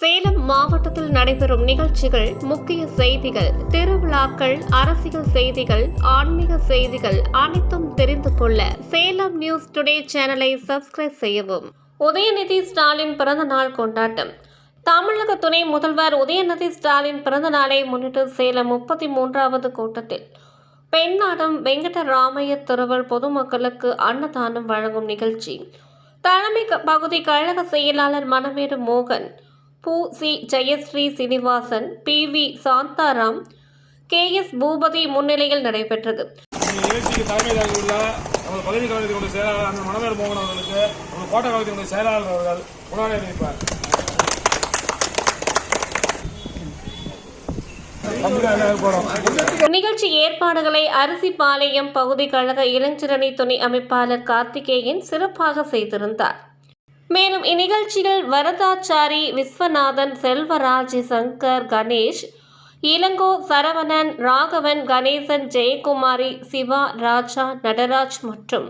சேலம் மாவட்டத்தில் நடைபெறும் நிகழ்ச்சிகள் முக்கிய செய்திகள் திருவிழாக்கள் அரசியல் செய்திகள் ஆன்மீக செய்திகள் அனைத்தும் தெரிந்து கொள்ள சேலம் நியூஸ் டுடே சேனலை சப்ஸ்கிரைப் செய்யவும். உதயநிதி ஸ்டாலின் பிறந்த நாள் கொண்டாட்டம். தமிழக துணை முதல்வர் உதயநிதி ஸ்டாலின் பிறந்த நாளை முன்னிட்டு சேலம் முப்பத்தி மூன்றாவது கூட்டத்தில். பெண்ணாடம் வெங்கடராமைய திருவள் பொதுமக்களுக்கு அன்னதானம் வழங்கும் நிகழ்ச்சி. தலைமை பகுதி கழக செயலாளர் மணமேடு மோகன் பூ C Jayashree Srinivasan P V Shantaram K S Boopathi முன்னிலையில் நடைபெற்றது. இந்த நிகழ்ச்சிக்கு தலைமை தாங்கியுள்ள நமது பகுதி கழகத்தினுடைய செயலாளர் அந்த மணமேல் மோகன் அவர்களுக்கு நமது கோட்டை கழகத்தினுடைய செயலாளர் அவர்கள் முன்னாடி அறிவிப்பார் போறோம் நிகழ்ச்சி ஏற்பாடுகளை அரிசிபாளையம் பகுதி கழக இளைஞரணி துணை அமைப்பாளர் கார்த்திகேயன் சிறப்பாக செய்திருந்தார். மேலும் இந்நிகழ்ச்சியில் வரதாச்சாரி விஸ்வநாதன் செல்வராஜ் சங்கர் கணேஷ் இளங்கோ சரவணன் ராகவன் கணேசன் ஜெயக்குமாரி சிவா ராஜா நடராஜ் மற்றும்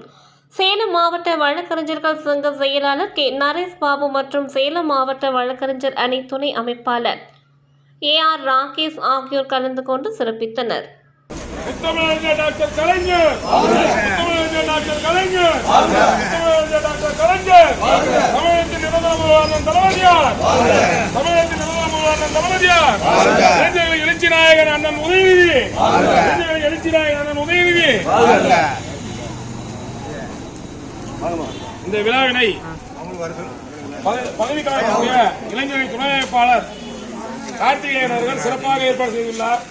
சேலம் மாவட்ட வழக்கறிஞர்கள் சங்க செயலாளர் கே. நரேஷ் பாபு மற்றும் சேலம் மாவட்ட வழக்கறிஞர் அணி துணை அமைப்பாளர் ஏ. ஆர். ராகேஷ் ஆகியோர் கலந்து கொண்டு சிறப்பித்தனர். டாக்டர் கலைஞர்! டாக்டர் கலைஞர் முத்தமிழறிஞர் டாக்டர் கலைஞர் தமிழகத்தின் தளபதியார். தமிழகத்தின் தளபதியார். இளைஞர்கள் எழுச்சி நாயகன் அண்ணன் உதயநிதி. இளைஞர்கள் எழுச்சி நாயகன் அண்ணன் உதயநிதி. இந்த விழாவினை கழகத்துடைய இளைஞரணி துணை அமைப்பாளர் கார்த்திகேயன் அவர்கள் சிறப்பாக ஏற்பாடு செய்துள்ளார்.